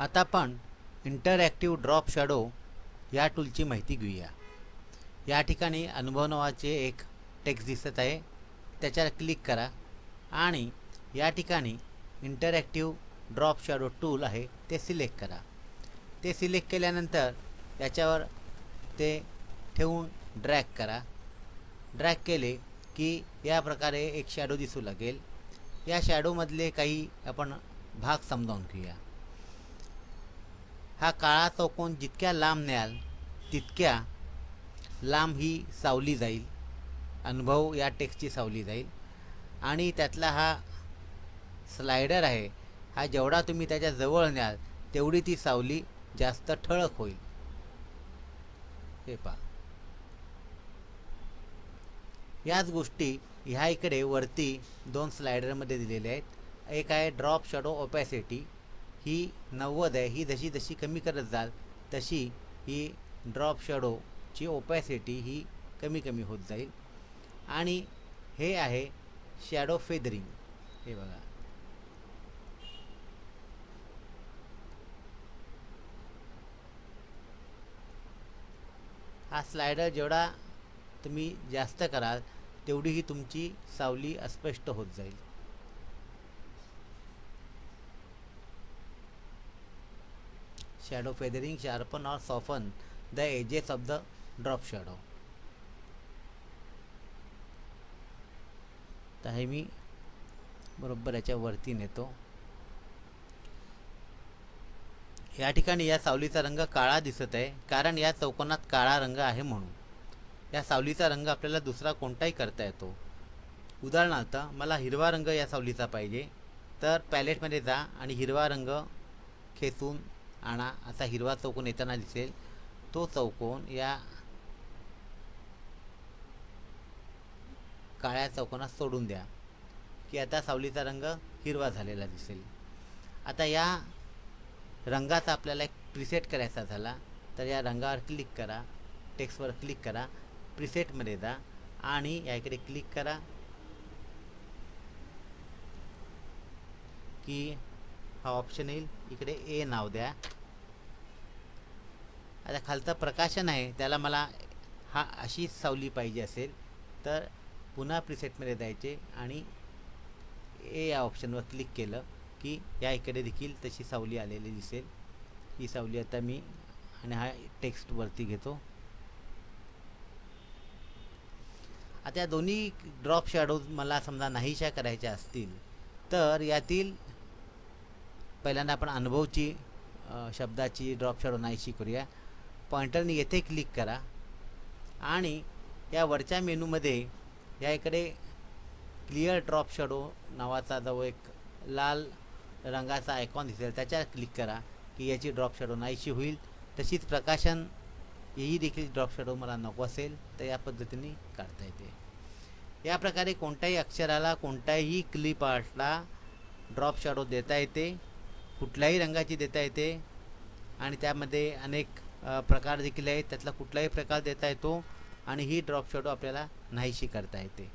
आता आपण interactive drop shadow या टूलची माहिती घेऊया. या ठिकाणी अनुभव नावाचे एक टेक्स्ट दिसत आहे. त्याच्यावर क्लिक करा आणि या ठिकाणी इंटरॅक्टिव्ह ड्रॉप शॅडो टूल आहे ते सिलेक्ट करा. ते सिलेक्ट केल्यानंतर याच्यावर ते ठेवून ड्रॅग करा. ड्रॅग केले की या प्रकारे एक शॅडो दिसू लागेल. या शॅडोमधले काही आपण भाग समजावून घेऊया. हा काळा चौकोन जितक्या लांब न्याल तितक्या लांब ही सावली जाईल. अनुभव या टेक्स्टची सावली जाईल. आणि त्यातला हा स्लायडर आहे हा जेवढा तुम्ही त्याच्याजवळ न्याल तेवढी ती सावली जास्त ठळक होईल. हे पहा. याच गोष्टी ह्या इकडे वरती दोन स्लायडरमध्ये दिलेल्या आहेत. एक आहे ड्रॉप शॅडो ओपॅसिटी ही नव्वद आहे ही जशी जशी कमी करत जाल तशी ही ड्रॉप शॅडोची ओपॅसिटी ही कमी कमी होत जाईल. आणि हे आहे शॅडो फेदरिंग हे बघा. हा स्लायडर जेवढा तुम्ही जास्त कराल तेवढी ही तुमची सावली अस्पष्ट होत जाईल. Shadow feathering sharpen or soften the edges of the drop shadow तर हे मी बरोबर याच्या वरती नेतो. या ठिकाणी या सावलीचा रंग काळा दिसत आहे कारण या चौकोनात काळा रंग आहे म्हणून. या सावलीचा रंग आपल्याला दुसरा कोणताही करता येतो. उदाहरणार्थ मला हिरवा रंग या सावलीचा पाहिजे तर पॅलेटमध्ये जा आणि हिरवा रंग खेचून आणा. असा हिरवा चौकोन येताना दिसेल. तो चौकोन या काळ्या चौकोनात सोडून द्या. की आता सावलीचा रंग हिरवा झालेला दिसेल. आता या रंगाचा आपल्याला एक प्रिसेट करायचा झाला. तर या रंगावर क्लिक करा. टेक्स्टवर क्लिक करा. प्रिसेटमध्ये जा. आणि या इकडे क्लिक करा. की हा ऑप्शन येईल. इकडे ए नाव द्या. आता खालचं प्रकाशन आहे. त्याला मला हा अशी सावली पाहिजे असेल तर पुन्हा प्रिसेटमध्ये जायचे आणि ए या ऑप्शनवर क्लिक केलं की या इकडे देखील तशी सावली आलेली दिसेल. ही सावली आता मी आणि हा टेक्स्टवरती घेतो. आता या दोन्ही ड्रॉप शॅडोज मला समजा नाहीशा करायच्या असतील तर यातील पहिल्यांदा आपण अनुभवची शब्दाची ड्रॉप शॅडो नाहीशी करूया. पॉइंटरने येथे क्लिक करा. आणि या वरच्या मेनूमध्ये या इकडे क्लिअर ड्रॉप शॅडो नावाचा जो एक लाल रंगाचा आयकॉन दिसेल त्याच्यावर क्लिक करा की याची ड्रॉप शॅडो नाहीशी होईल. तशीच प्रकाशन ही देखील ड्रॉप शॅडो हो, मला नको असेल तर या पद्धतीने काढता येते. या प्रकारे कोणत्याही अक्षराला कोणत्याही क्लिप आर्टला ड्रॉप शॅडो देता येते. कुठल्याही रंगाची देता येते. आणि त्यामध्ये अनेक प्रकार देखील आहेत. त्यातला कुठलाही प्रकार देता येतो. आणि ही ड्रॉप शॅडो आपल्याला नाहीशी करता येते.